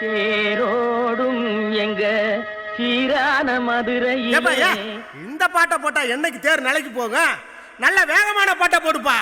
தேரோடும் எங்க சீரான மதுரை இந்த பாட்டை போட்டா என்னைக்கு தேர் நிலைக்கு போகும்? நல்ல வேகமான பாட்டை போடுப்பா.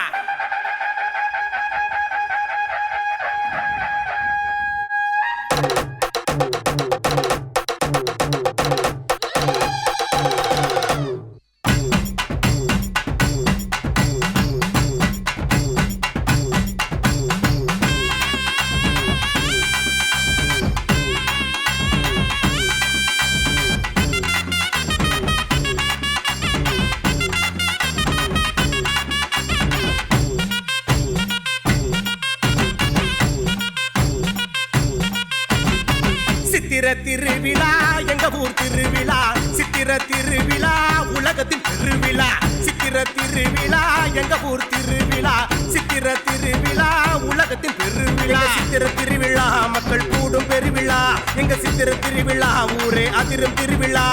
எங்க சித்திர திருவிழா ஊரே அதிரும் திருவிழா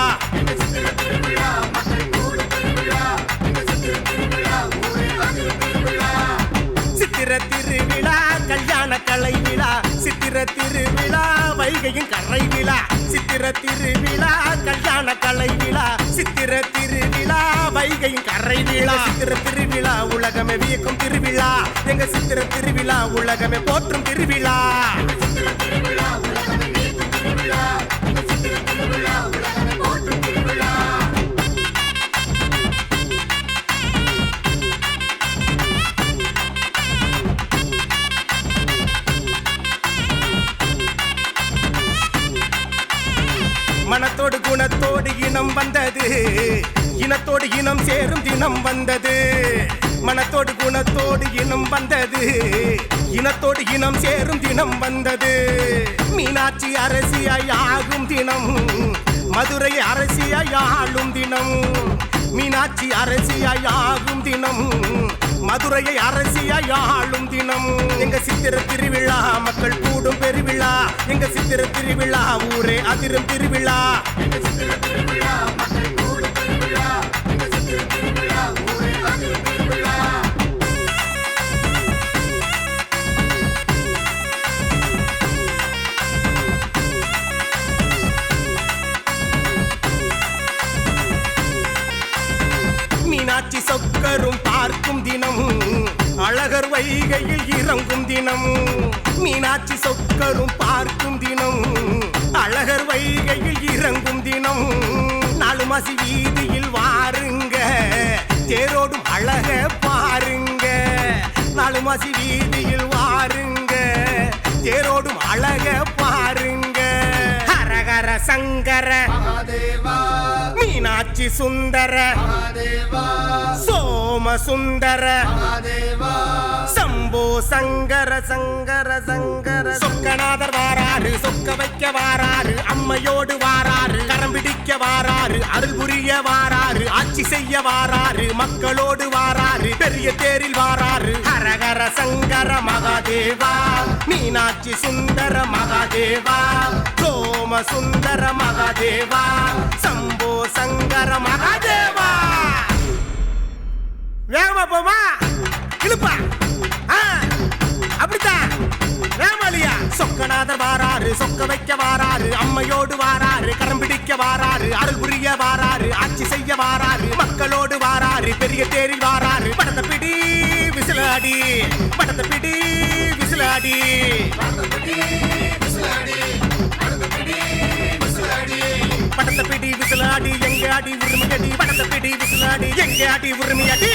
சித்திர திருவிழா கல்யாண கலை விழா சித்திர திருவிழா வைகையின் கரை விழா சித்திர திருவிழா கல்யாண கலை விழா சித்திர திருவிழா வைகையின் கரை விழா சித்திர திருவிழா உலகமே வியக்கும் திருவிழா எங்க சித்திர திருவிழா உலகமே போற்றும் திருவிழா மனத்தோடு குணத்தோடு இனம் வந்தது. இனத்தோடு இனம் சேரும் தினம் வந்தது. மனத்தோடு குணத்தோடு இனம் வந்தது. இனத்தோடு இனம் சேரும் தினம் வந்தது. மீனாட்சி அரசியாய் ஆகும் தினம். மதுரை அரசியாய் ஆளும் தினம். மீனாட்சி அரசியாய் ஆகும் தினம். மதுரையை அரசியாய் ஆளும் தினம். எங்க சித்திர திருவிழா மக்கள் கூடும் பெருவிழா. எங்க சித்திர திருவிழா ஊரே அதிரும் திருவிழா. எங்கள் சித்திர திருவிழா சொக்கரும் பார்க்கும் தினம். அழகர் வைகையில் இறங்கும் தினம். மீனாட்சி சொக்கரும் பார்க்கும் தினம். அழகர் வைகையில் இறங்கும் தினம். நாலு மாசி வீதியில் வாருங்க. தேரோடும் அழக பாருங்க. நாலு மாசி வீதியில் வாருங்க. தேரோடும் அழக பாருங்க. ஹரஹர சங்கர. மீனாட்சி சுந்தர. சோம சுந்தர சம்போ சங்கர சங்கர சங்கர. சொக்கநாதர் வாராரு சொக்க வைக்க வாராரு அம்மையோடு வாராரு கரம் பிடிக்க வாராரு அருள் புரிய வாராரு ஆட்சி செய்ய வாராரு மக்களோடு வாராரு பெரிய தேரில் வாராரு ஹரஹர சங்கர மகாதேவா மீனாட்சி சுந்தர மகாதேவா சோம சுந்தர மகாதேவா சம்போ சங்கர மகாதேவா. வேகமா போமா? இழுப்பா. ஆ, அப்படித்தான் வேமாலியா சொக்கநாதர் வாராரு சொக்க வைக்க வாராரு அம்மையோடு வாராரு கரம் பிடிக்க வாராரு அருள் புரிய வாராரு ஆட்சி செய்ய வாராரு மக்களோடு வாராரு பெரிய தேரில் வாராரு. படத்தை பிடி விசிலாடி படத்தை பிடி விசிலாடி படத்தை பிடி விசிலாடி எங்க அடி உரிமை அடி படத்தை பிடி விசிலாடி எங்க அடி உரிமை அடி?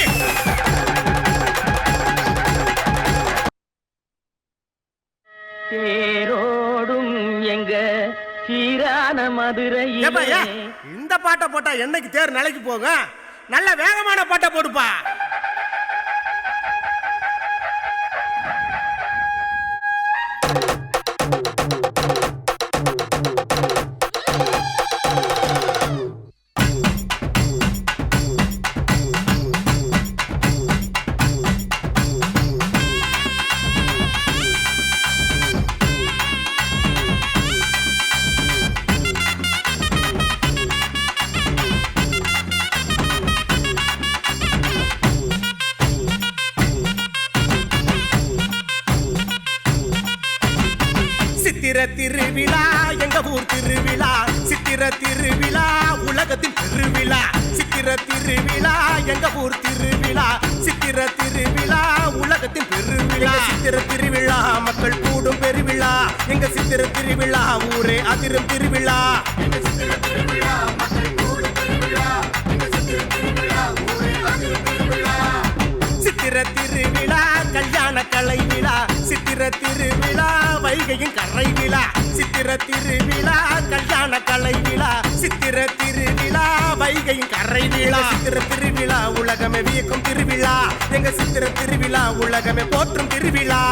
தேரோடும் எங்க சீரான ஏ, இந்த பாட்டை போட்டா என்னைக்கு தேர் நிலைக்கு போகும்? நல்ல வேகமான பாட்டை போடுப்பா. எங்க சித்திர திருவிழா ஊரே அதிரும் திருவிழா. சித்திர திருவிழா கல்யாண கலை விழா. சித்திர திருவிழா வைகையின் கரை விழா. சித்திர திருவிழா கல்யாண கலை விழா. சித்திர திருவிழா வைகையின் கரை விழா. சித்திர திருவிழா உலகமே வியக்கும் திருவிழா. எங்க சித்திர திருவிழா உலகமே போற்றும் திருவிழா.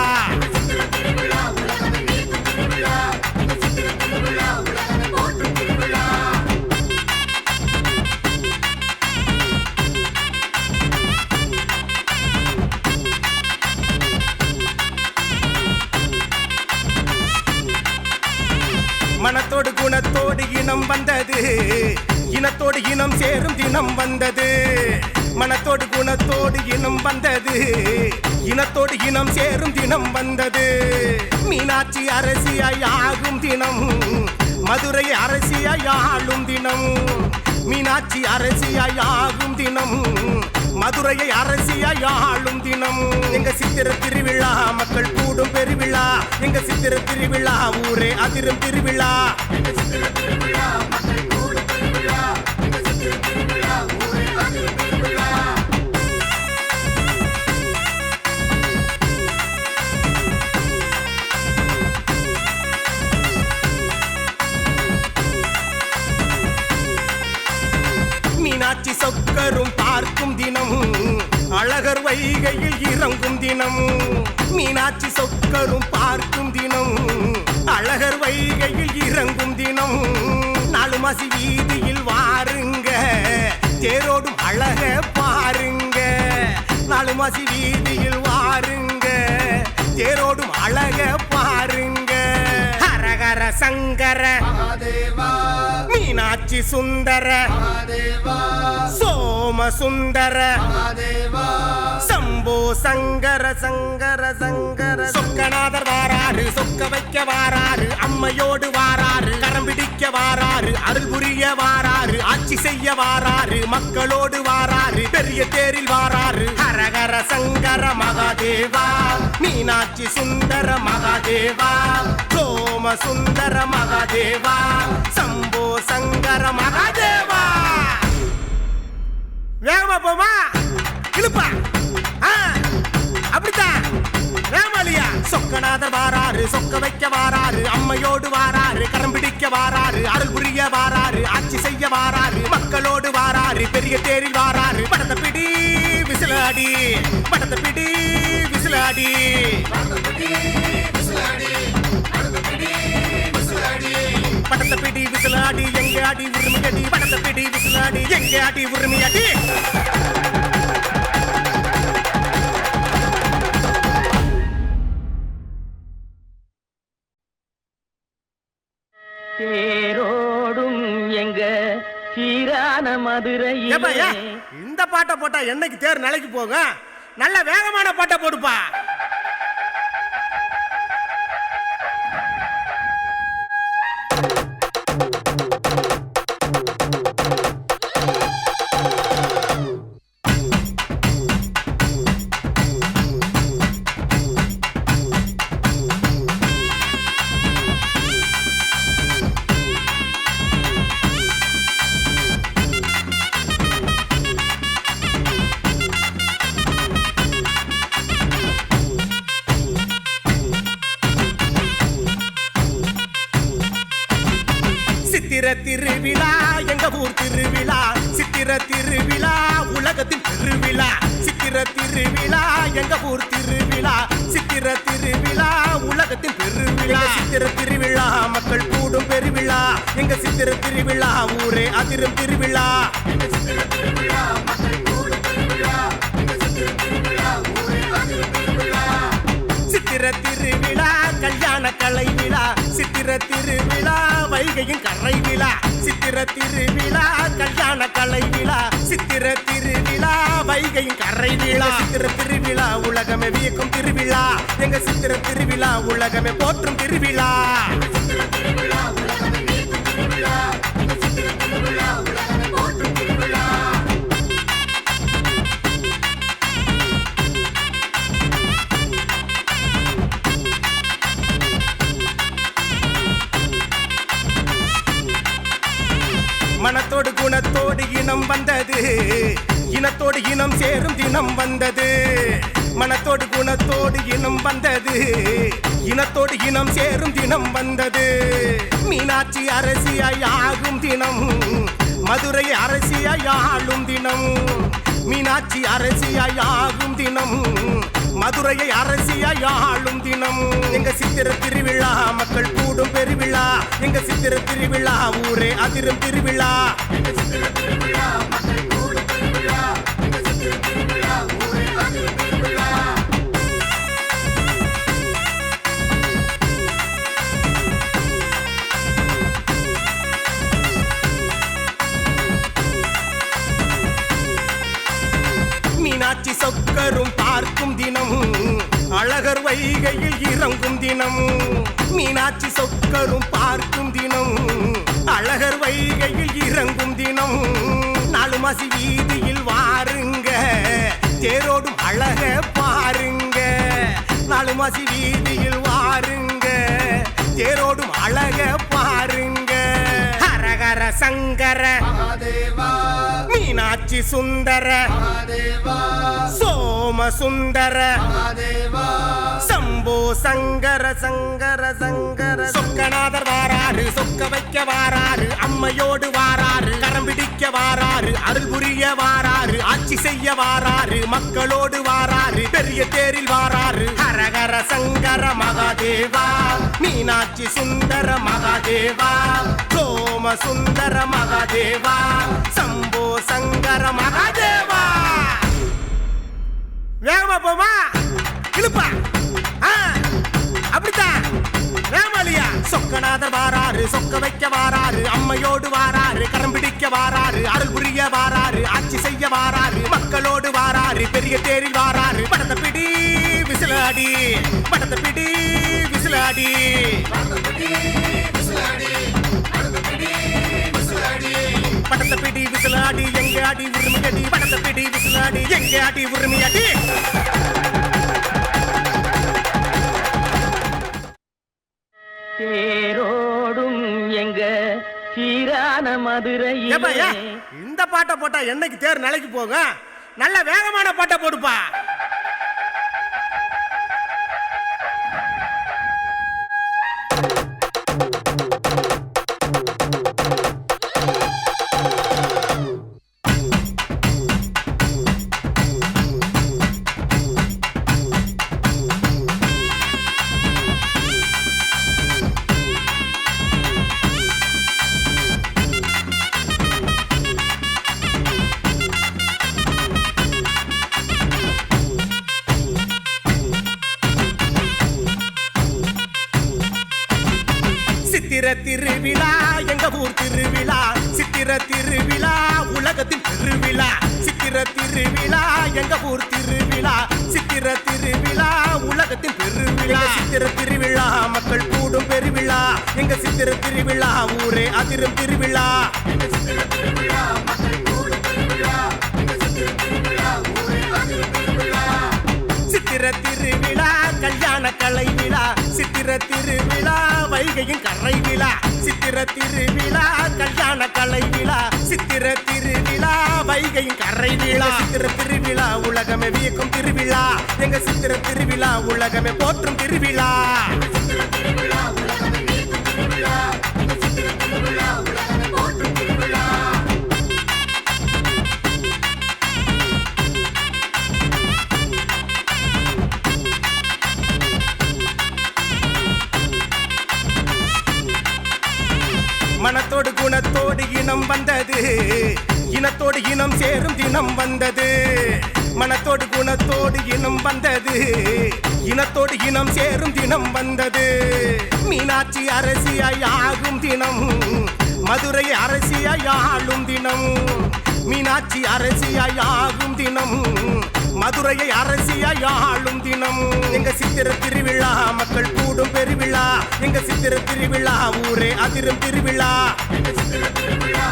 வந்தது. மனத்தோடு குணத்தோடு இனம் வந்தது. இனத்தோடு இனம் சேரும் தினம் வந்தது. மீனாட்சி அரசியாய் ஆகும் தினம். மதுரை அரசியாய் ஆளும் தினம். மீனாட்சி அரசியாய் ஆகும் தினம். மதுரையை அரசியாய் ஆளும் தினம். எங்க சித்திர திருவிழா மக்கள் கூடும் பெருவிழா. எங்க சித்திர திருவிழா ஊரே அதிரும் திருவிழா பார்க்கும் தினம். அழகர் வைகையில் இறங்கும் தினம். மீனாட்சி சொக்கரும் பார்க்கும் தினம். அழகர் வைகையில் இறங்கும் தினம். நாலு மாசி வீதியில் வாருங்க. தேரோடும் அழக பாருங்க. நாலு மாசி வீதியில் வாருங்க. தேரோடும் அழக பாருங்க. ஹரஹர சங்கர. மீனாட்சி சுந்தர சோம சுந்தர சம்போ சங்கர சங்கர சங்கர. சொக்கநாதர் வாராரு சொக்க வைக்க வாராரு அம்மையோடு வாராரு கரம் பிடிக்க வாராரு அருள் புரிய வாராரு ஆட்சி செய்ய வாராரு மக்களோடு வாராரு பெரிய தேரில் வாராரு ஹரஹர சங்கர மகாதேவா மீனாட்சி சுந்தர மகாதேவா சோம சுந்தர மகாதேவா சம்போ சங்கர மகாதேவா. வேகமா போமா? இழுப்பா. அப்படித்தான். சொக்கநாதர் வாராரு சொக்க வைக்க வாராரு அம்மையோடு வாராரு கரம் பிடிக்க வாராரு அருள் புரிய வாராரு ஆட்சி செய்ய வாராரு மக்களோடு வாராரு பெரிய தேரில் வாராரு. படத்தை பிடி விசிலாடி படத்தை பிடி விசிலாடி படத்தை பிடி விசிலாடி எங்க அடி உரிமை அடி? படத்தை பிடி விசிலாடி எங்க அடி உரிமை அடி? தேரோடும் எங்க சீரான ஏ, இந்த பாட்டை போட்டா என்னைக்கு தேர் நிலைக்கு போகும்? நல்ல வேகமான பாட்டை போடுப்பா. எங்க சித்திர திருவிழா ஊரே அதிரும் திருவிழா சித்திர திருவிழா கல்யாண கலை விழா சித்திர திருவிழா வைகையின் கரை விழா சித்திர திருவிழா கல்யாண கலை விழா சித்திர திருவிழா வைகை வைகையின் கரை விழா சித்திர திருவிழா உலகமே வியக்கும் திருவிழா எங்க சித்திர திருவிழா உலகமே போற்றும் திருவிழா மனத்தோடு குணத்தோடு இனம் வந்தது. இனத்தோடு இனம் சேரும் தினம் வந்தது. மனத்தோடு குணத்தோடு இனம் வந்தது. இனத்தோடு இனம் சேரும் தினம் வந்தது. மீனாட்சி அரசியாகும் தினம். மதுரை அரசியாளும் தினம். மீனாட்சி அரசியாகும் தினம். மதுரையை அரசியாளும் தினம். எங்க சித்திர திருவிழா மக்கள் கூடும் பெருவிழா. எங்க சித்திர திருவிழா ஊரே அதிரும் திருவிழா செய்கையில் இறங்கும் தினம் மீனாட்சி சொக்கரும் பார்க்கும் தினம் அழகர் வைகையில் இறங்கும் தினம். நாலு மாசி வீதியில் வாருங்க தேரோடும் அழக பாருங்க. நாலு மாசி வீதியில் வாருங்க தேரோடும் அழக பாருங்க. ஹரஹர சங்கர. மீனாட்சி சுந்தர சோம சுந்தர சம்போ சங்கர சங்கர சங்கர. சொக்கநாதர் வாராரு சொக்க வைக்க வாராரு அம்மையோடு வாராரு கரம் பிடிக்க வாராரு அருள் புரிய வாராரு ஆட்சி செய்ய வாராரு மக்களோடு வாராரு பெரிய தேரில் வாராரு ஹரஹர சங்கர மகாதேவா மீனாட்சி சுந்தர மகாதேவா சோம சுந்தர மகாதேவா சம்போ சங்கர மகாதேவா. வேகமா போமா? இழுப்பா. ஆ, அப்படித்தான். வேகமாலியா? சொக்கநாதர் வாராரு சொக்க வைக்க வாராரு அம்மையோடு வாராரு கரம் பிடிக்க வாராரு அருள் புரிய வாராரு ஆட்சி செய்ய வாராரு மக்களோடு வாராரு பெரிய தேரில் வாராரு. படத்தை பிடி விசிலாடி படத்தை பிடி விசிலாடி விசிலாடி விசிலாடி எங்க அடி உரிமை அடி படத்தை பிடி விசிலாடி எங்க அடி உரிமை அடி தேரோடும் எங்க சீரான ஏ, இந்த பாட்டை போட்டா என்னைக்கு தேர் நிலைக்கு போகும்? நல்ல வேகமான பாட்டை போடுப்பா. திருவிழா எங்க ஊர் திருவிழா சித்திர திருவிழா உலகத்தின் பெருவிழா. சித்திர திருவிழா மக்கள் கூடும் பெருவிழா. எங்க சித்திர திருவிழா ஊரே அதிரும் திருவிழா. சித்திர திருவிழா கல்யாண கலை விழா. சித்திர திருவிழா வைகையின் கரை விழா. சித்திர திருவிழா கல்யாண கலை விழா சித்திர திருவிழா வைகை கரை விழா. சித்திர திருவிழா உலகமே வியக்கும் திருவிழா. எங்க சித்திர திருவிழா உலகமே போற்றும் திருவிழா. தினம் வந்தது. இனத்தோடு இனம் சேரும் தினம் வந்தது. மனத்தோடு குணத்தோடு இனம் வந்தது. இனத்தோடு இனம் சேரும் தினம் வந்தது. மீனாட்சி அரசியாய் ஆகும் தினம். மதுரை அரசியாய் ஆளும் தினம். மீனாட்சி அரசியாய் ஆகும் தினம். மதுரையை அரசியாய் ஆளும் தினம். எங்க சித்திர திருவிழா மக்கள் கூடும் பெருவிழா. எங்க சித்திர திருவிழா ஊரே அதிரும் திருவிழா. எங்க சித்திர திருவிழா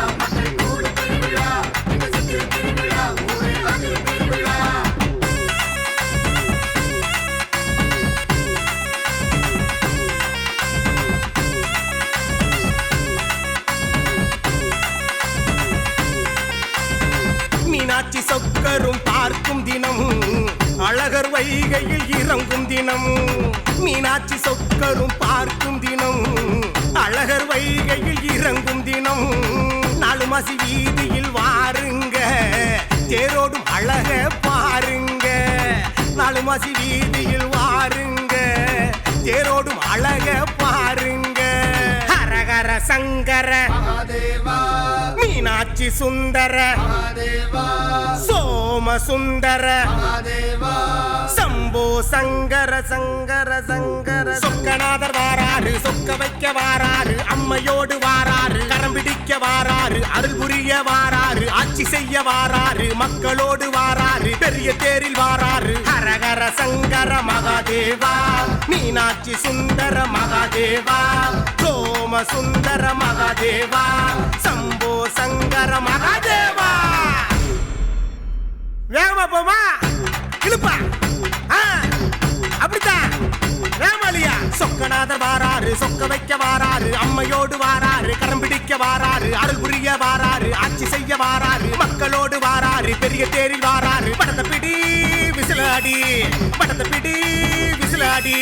தினமும் மீனாட்சி சொக்கரும் பார்க்கும் தினம். அழகர் வைகையில் இறங்கும் தினம். நாலு மாசி வீதியில் வாருங்க. தேரோடும் அழக பாருங்க. நாலு மாசி வீதியில் வாருங்க. தேரோடும் அழக பாருங்க. ஹரஹர சங்கர. மீனாட்சி சுந்தர சோம சுந்தர சம்போ சங்கர சங்கர சங்கர. சொக்கநாதர் வாராரு சொக்க வைக்க வாராரு அம்மையோடு வாராரு கரம் பிடிக்க வாராரு அருள் புரிய வாராரு ஆட்சி செய்ய வாராரு மக்களோடு வாராரு பெரிய தேரில் வாராரு ஹரஹர சங்கர மகாதேவா மீனாட்சி சுந்தர மகாதேவா சோம சுந்தர மகாதேவா சம்போ சங்கர மகாதேவா வேகமா போமா இழுப்பா ஆ, அப்படித்தான் வேகமாலியா சொக்கநாதர் வாராரு சொக்க வைக்க வாராரு அம்மையோடு வாராரு கரம் பிடிக்க வாராரு அருள் புரிய வாராரு ஆட்சி செய்ய வாராரு மக்களோடு வாராரு பெரிய தேரில் வாராரு படத்தை பிடி விசிலாடி படத்தை பிடி விசிலாடி